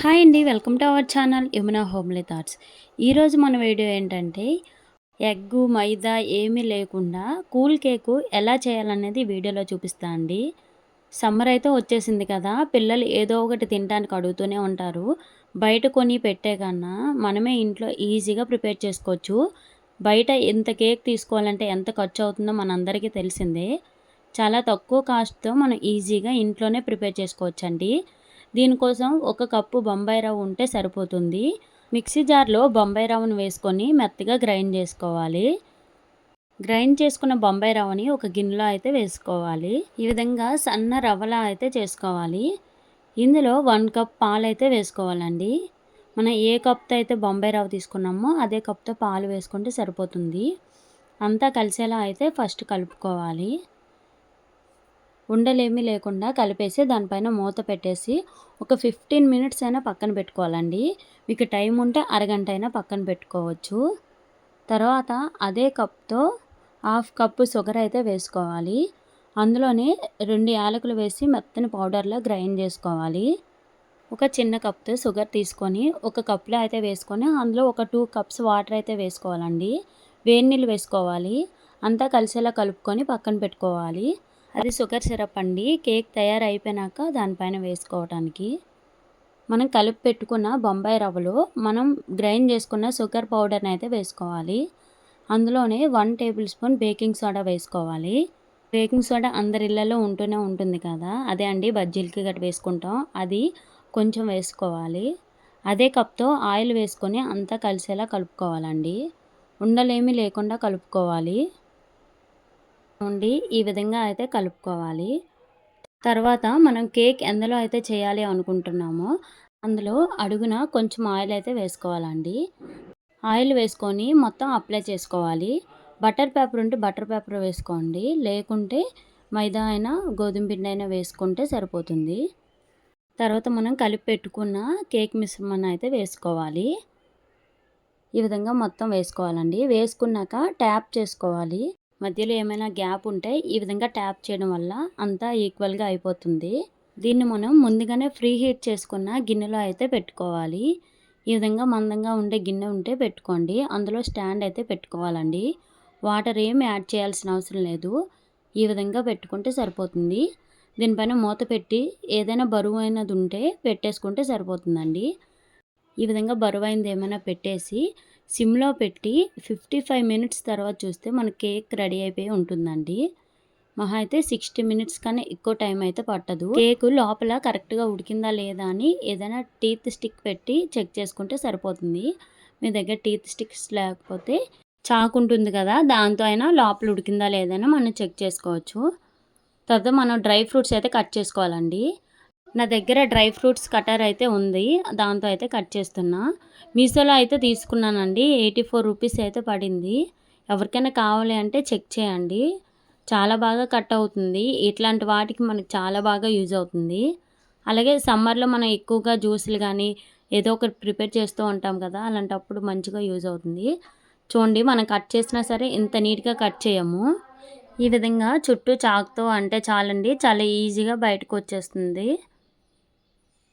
Hi అండి welcome to our channel Yamuna homely thoughts. ఈరోజు మన వీడియో ఏంటంటే ఎగ్గు మైదా ఏమీ లేకుండా కూల్ కేకు ఎలా చేయాలనేది వీడియోలో చూపిస్తా అండి. సమ్మర్ అయితే వచ్చేసింది కదా పిల్లలు ఏదో ఒకటి తినడానికి అడుగుతూనే ఉంటారు. బయట కొని పెట్టే కన్నా మనమే ఇంట్లో ఈజీగా ప్రిపేర్ చేసుకోవచ్చు. బయట ఎంత కేక్ తీసుకోవాలంటే ఎంత ఖర్చు అవుతుందో మనందరికీ తెలిసిందే. చాలా తక్కువ కాస్ట్తో మనం ఈజీగా ఇంట్లోనే ప్రిపేర్ చేసుకోవచ్చండి. దీనికోసం ఒక కప్పు బొంబాయి రవ్వ ఉంటే సరిపోతుంది. మిక్సీ జార్లో బొంబాయి రవ్వను వేసుకొని మెత్తగా గ్రైండ్ చేసుకోవాలి. గ్రైండ్ చేసుకున్న బొంబాయి రవ్వని ఒక గిన్నెలో అయితే వేసుకోవాలి. ఈ విధంగా సన్న రవ్వలా అయితే చేసుకోవాలి. ఇందులో వన్ కప్ పాలు అయితే వేసుకోవాలండి. మనం ఏ కప్తో అయితే బొంబాయి రవ్వ తీసుకున్నామో అదే కప్తో పాలు వేసుకుంటే సరిపోతుంది. అంతా కలిసేలా అయితే ఫస్ట్ కలుపుకోవాలి. ఉండలేమీ లేకుండా కలిపేసి దానిపైన మూత పెట్టేసి ఒక ఫిఫ్టీన్ మినిట్స్ అయినా పక్కన పెట్టుకోవాలండి. మీకు టైం ఉంటే అరగంట అయినా పక్కన పెట్టుకోవచ్చు. తర్వాత అదే కప్తో హాఫ్ కప్పు షుగర్ అయితే వేసుకోవాలి. అందులోనే రెండు యాలకులు వేసి మెత్తని పౌడర్లో గ్రైండ్ చేసుకోవాలి. ఒక చిన్న కప్తో షుగర్ తీసుకొని ఒక కప్లో అయితే వేసుకొని అందులో ఒక టూ కప్స్ వాటర్ అయితే వేసుకోవాలండి. వేడి నీళ్ళు వేసుకోవాలి. అంతా కలిసేలా కలుపుకొని పక్కన పెట్టుకోవాలి. అది షుగర్ సిరప్ అండి. కేక్ తయారైపోయినాక దానిపైన వేసుకోవడానికి మనం కలిపి పెట్టుకున్న బొంబాయి రవ్వలో మనం గ్రైండ్ చేసుకున్న షుగర్ పౌడర్ని అయితే వేసుకోవాలి. అందులోనే one table spoon baking soda వేసుకోవాలి. బేకింగ్ సోడా అందరి ఇళ్ళలో ఉంటూనే ఉంటుంది కదా. అదే అండి బజ్జీలకి గట్ట వేసుకుంటాం. అది కొంచెం వేసుకోవాలి. అదే కప్తో ఆయిల్ వేసుకొని అంతా కలిసేలా కలుపుకోవాలండి. ఉండలేమి లేకుండా కలుపుకోవాలి. ఉండి ఈ విధంగా అయితే కలుపుకోవాలి. తర్వాత మనం కేక్ ఎందులో అయితే చేయాలి అనుకుంటున్నామో అందులో అడుగున కొంచెం ఆయిల్ అయితే వేసుకోవాలండి. ఆయిల్ వేసుకొని మొత్తం అప్లై చేసుకోవాలి. బటర్ పేపర్ ఉంటే బటర్ పేపర్ వేసుకోండి. లేకుంటే మైదా అయినా గోధుమ పిండి అయినా వేసుకుంటే సరిపోతుంది. తర్వాత మనం కలిపి పెట్టుకున్న కేక్ మిశ్రమాన్ని అయితే వేసుకోవాలి. ఈ విధంగా మొత్తం వేసుకోవాలండి. వేసుకున్నాక ట్యాప్ చేసుకోవాలి. మధ్యలో ఏమైనా గ్యాప్ ఉంటే ఈ విధంగా ట్యాప్ చేయడం వల్ల అంతా ఈక్వల్గా అయిపోతుంది. దీన్ని మనం ముందుగానే ఫ్రీ హీట్ చేసుకున్న గిన్నెలో అయితే పెట్టుకోవాలి. ఈ విధంగా మందంగా ఉండే గిన్నె ఉంటే పెట్టుకోండి. అందులో స్టాండ్ అయితే పెట్టుకోవాలండి. వాటర్ ఏమి యాడ్ చేయాల్సిన అవసరం లేదు. ఈ విధంగా పెట్టుకుంటే సరిపోతుంది. దీనిపైన మూత పెట్టి ఏదైనా బరువు అయినది ఉంటే పెట్టేసుకుంటే సరిపోతుందండి. ఈ విధంగా బరువైనది ఏమైనా పెట్టేసి సిమ్లో పెట్టి ఫిఫ్టీ ఫైవ్ మినిట్స్ తర్వాత చూస్తే మన కేక్ రెడీ అయిపోయి ఉంటుందండి. మహా అయితే సిక్స్టీ మినిట్స్ కన్నా ఎక్కువ టైం అయితే పట్టదు. కేక్ లోపల కరెక్ట్గా ఉడికిందా లేదా అని ఏదైనా టీత్ స్టిక్ పెట్టి చెక్ చేసుకుంటే సరిపోతుంది. మీ దగ్గర టీత్ స్టిక్స్ లేకపోతే చాకు ఉంటుంది కదా దాంతో అయినా లోపల ఉడికిందా లేదైనా మనం చెక్ చేసుకోవచ్చు. తర్వాత మనం డ్రై ఫ్రూట్స్ అయితే కట్ చేసుకోవాలండి. నా దగ్గర డ్రై ఫ్రూట్స్ కటర్ అయితే ఉంది దాంతో అయితే కట్ చేస్తున్నా. మీషోలో అయితే తీసుకున్నానండి ఎయిటీ ఫోర్ రూపీస్ అయితే పడింది. ఎవరికైనా కావాలి అంటే చెక్ చేయండి. చాలా బాగా కట్ అవుతుంది ఇట్లాంటి వాటికి మనకు చాలా బాగా యూజ్ అవుతుంది. అలాగే సమ్మర్లో మనం ఎక్కువగా జ్యూసులు కానీ ఏదో ఒకటి ప్రిపేర్ చేస్తూ ఉంటాం కదా అలాంటప్పుడు మంచిగా యూజ్ అవుతుంది. చూడండి మనం కట్ చేసినా సరే ఇంత నీట్గా కట్ చేయము. ఈ విధంగా చుట్టూ చాకుతో అంటే చాలండి చాలా ఈజీగా బయటకు వచ్చేస్తుంది.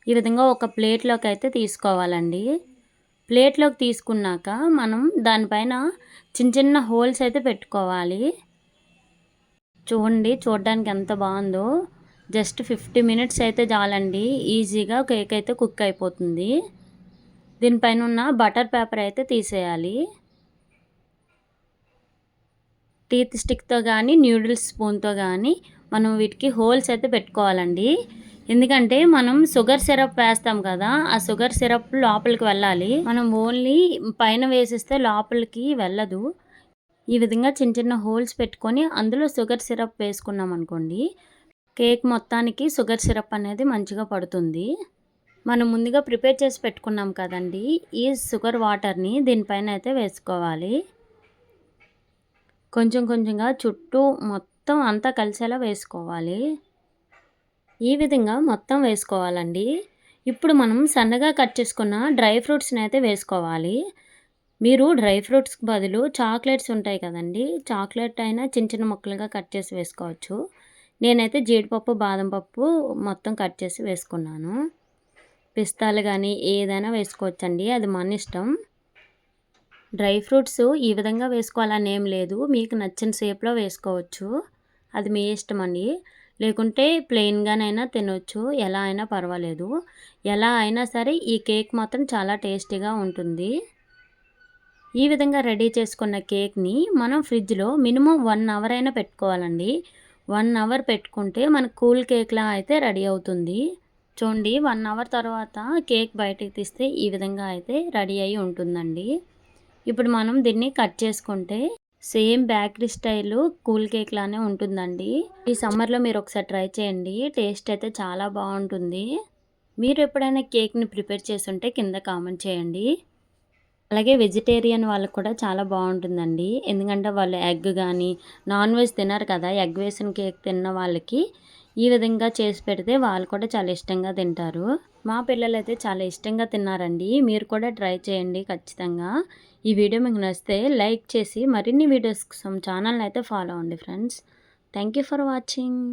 ఈ విధంగా ఒక ప్లేట్లోకి అయితే తీసుకోవాలండి. ప్లేట్లోకి తీసుకున్నాక మనం దానిపైన చిన్న చిన్న హోల్స్ అయితే పెట్టుకోవాలి. చూడండి చూడడానికి ఎంత బాగుందో. జస్ట్ ఫిఫ్టీ మినిట్స్ అయితే చాలండి. ఈజీగా కేక్ అయితే కుక్ అయిపోతుంది. దీనిపైన ఉన్న బటర్ పేపర్ అయితే తీసేయాలి. టీత్ స్టిక్తో కానీ న్యూడిల్స్ స్పూన్తో కానీ మనం వీటికి హోల్స్ అయితే పెట్టుకోవాలండి. ఎందుకంటే మనం షుగర్ సిరప్ వేస్తాం కదా ఆ షుగర్ సిరప్ లోపలికి వెళ్ళాలి. మనం ఓన్లీ పైన వేసిస్తే లోపలికి వెళ్ళదు. ఈ విధంగా చిన్న చిన్న హోల్స్ పెట్టుకొని అందులో షుగర్ సిరప్ వేసుకున్నాం అనుకోండి కేక్ మొత్తానికి షుగర్ సిరప్ అనేది మంచిగా పడుతుంది. మనం ముందుగా ప్రిపేర్ చేసి పెట్టుకున్నాం కదండి ఈ షుగర్ వాటర్ని దీనిపైన అయితే వేసుకోవాలి. కొంచెం కొంచెంగా చుట్టూ మొత్తం అంతా కలిసేలా వేసుకోవాలి. ఈ విధంగా మొత్తం వేసుకోవాలండి. ఇప్పుడు మనం సన్నగా కట్ చేసుకున్న డ్రై ఫ్రూట్స్ని అయితే వేసుకోవాలి. మీరు డ్రై ఫ్రూట్స్కి బదులు చాక్లెట్స్ ఉంటాయి కదండి. చాక్లెట్ అయినా చిన్న చిన్న ముక్కలుగా కట్ చేసి వేసుకోవచ్చు. నేనైతే జీడిపప్పు బాదం పప్పు మొత్తం కట్ చేసి వేసుకున్నాను. పిస్తాలు కానీ ఏదైనా వేసుకోవచ్చండి. అది మన ఇష్టం. డ్రై ఫ్రూట్స్ ఈ విధంగా వేసుకోవాలని ఏం లేదు. మీకు నచ్చిన షేప్లో వేసుకోవచ్చు. అది మీ ఇష్టం అండి లేకుంటే ప్లెయిన్గానైనా తినొచ్చు. ఎలా అయినా పర్వాలేదు. ఎలా అయినా సరే ఈ కేక్ మాత్రం చాలా టేస్టీగా ఉంటుంది. ఈ విధంగా రెడీ చేసుకున్న కేక్ని మనం ఫ్రిడ్జ్లో మినిమం వన్ అవర్ అయినా పెట్టుకోవాలండి. వన్ అవర్ పెట్టుకుంటే మనకు కూల్ కేక్లా అయితే రెడీ అవుతుంది. చూడండి వన్ అవర్ తర్వాత కేక్ బయటకు తీస్తే ఈ విధంగా అయితే రెడీ అయి ఉంటుందండి. ఇప్పుడు మనం దీన్ని కట్ చేసుకుంటే same bakery style cool cake లానే ఉంటుందండి. ఈ సమ్మర్లో మీరు ఒకసారి ట్రై చేయండి. టేస్ట్ అయితే చాలా బాగుంటుంది. మీరు ఎప్పుడైనా కేక్ని ప్రిపేర్ చేస్తుంటే కింద కామెంట్ చేయండి. అలాగే వెజిటేరియన్ వాళ్ళకి కూడా చాలా బాగుంటుందండి. ఎందుకంటే వాళ్ళు ఎగ్ కానీ నాన్ వెజ్ తినరు కదా ఎగ్ వేసిన కేక్ తిన్న వాళ్ళకి ఈ విధంగా చేసి పెడితే వాళ్ళు కూడా చాలా ఇష్టంగా తింటారు. మా పిల్లలు అయితే చాలా ఇష్టంగా తిన్నారండి. మీరు కూడా ట్రై చేయండి ఖచ్చితంగా. ఈ వీడియో మీకు నచ్చితే లైక్ చేసి మరిన్ని వీడియోస్ కోసం ఛానల్ అయితే ఫాలో అవ్వండి friends. Thank you for watching.